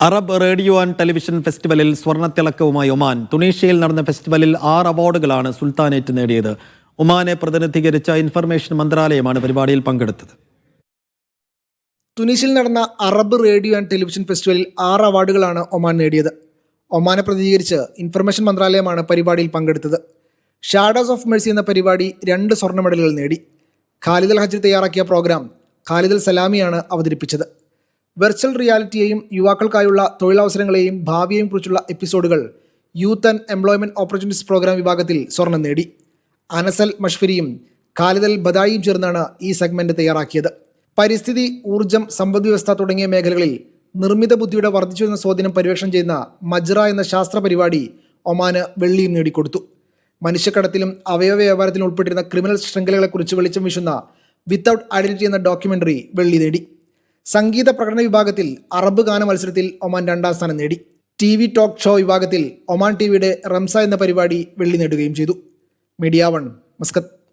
Arab radio and television ഫെസ്റ്റിവലിൽ സ്വർണത്തിളക്കവുമായി Oman. തുണീഷ്യയിൽ നടന്ന ഫെസ്റ്റിവലിൽ ആറ് അവാർഡുകളാണ് സുൽത്താനേറ്റ് നേടിയത്. ഒമാനെ പ്രതിനിധീകരിച്ച ഇൻഫർമേഷൻ മന്ത്രാലയമാണ് പരിപാടിയിൽ പങ്കെടുത്തത്. തുനീസിൽ നടന്ന അറബ് റേഡിയോ ആൻഡ് ടെലിവിഷൻ ഫെസ്റ്റിവലിൽ ആറ് അവാർഡുകളാണ് ഒമാൻ നേടിയത്. ഒമാനെ പ്രതിനിധീകരിച്ച് ഇൻഫർമേഷൻ മന്ത്രാലയമാണ് പരിപാടിയിൽ പങ്കെടുത്തത്. ഷാഡോസ് ഓഫ് മെഴ്സി എന്ന പരിപാടി രണ്ട് സ്വർണ മെഡലുകൾ നേടി. ഖാലിദൽ ഹജ്ജ് തയ്യാറാക്കിയ പ്രോഗ്രാം ഖാലിദൽ സലാമിയാണ് അവതരിപ്പിച്ചത്. വെർച്വൽ റിയാലിറ്റിയെയും യുവാക്കൾക്കായുള്ള തൊഴിലവസരങ്ങളെയും ഭാവിയെയും കുറിച്ചുള്ള എപ്പിസോഡുകൾ youth and employment opportunities programme വിഭാഗത്തിൽ സ്വർണം നേടി. അനസൽ മഷ്ഫിരിയും ഖാലിദൽ ബദായിയും ചേർന്നാണ് ഈ സെഗ്മെന്റ് തയ്യാറാക്കിയത്. പരിസ്ഥിതി ഊർജം സമ്പദ്വ്യവസ്ഥ തുടങ്ങിയ മേഖലകളിൽ നിർമ്മിത ബുദ്ധിയുടെ വർദ്ധിച്ചു വരുന്ന സ്വാധീനം പര്യവേക്ഷണം ചെയ്യുന്ന മജ്റ എന്ന ശാസ്ത്ര പരിപാടി ഒമാന് വെള്ളിയും നേടിക്കൊടുത്തു. മനുഷ്യക്കടത്തിലും അവയവ വ്യാപാരത്തിലും ഉൾപ്പെട്ടിരുന്ന ക്രിമിനൽ ശൃംഖലകളെക്കുറിച്ച് വെളിച്ചം വീശുന്ന വിത്തൗട്ട് ഐഡന്റിറ്റി എന്ന ഡോക്യുമെന്ററി വെള്ളി നേടി. സംഗീത പ്രകടന വിഭാഗത്തിൽ അറബ് ഗാന മത്സരത്തിൽ ഒമാൻ രണ്ടാം സ്ഥാനം നേടി. ടി വി ടോക്ക് ഷോ വിഭാഗത്തിൽ ഒമാൻ ടി വിയുടെ റംസ എന്ന പരിപാടി വെള്ളി നേടുകയും ചെയ്തു. Media One Muscat.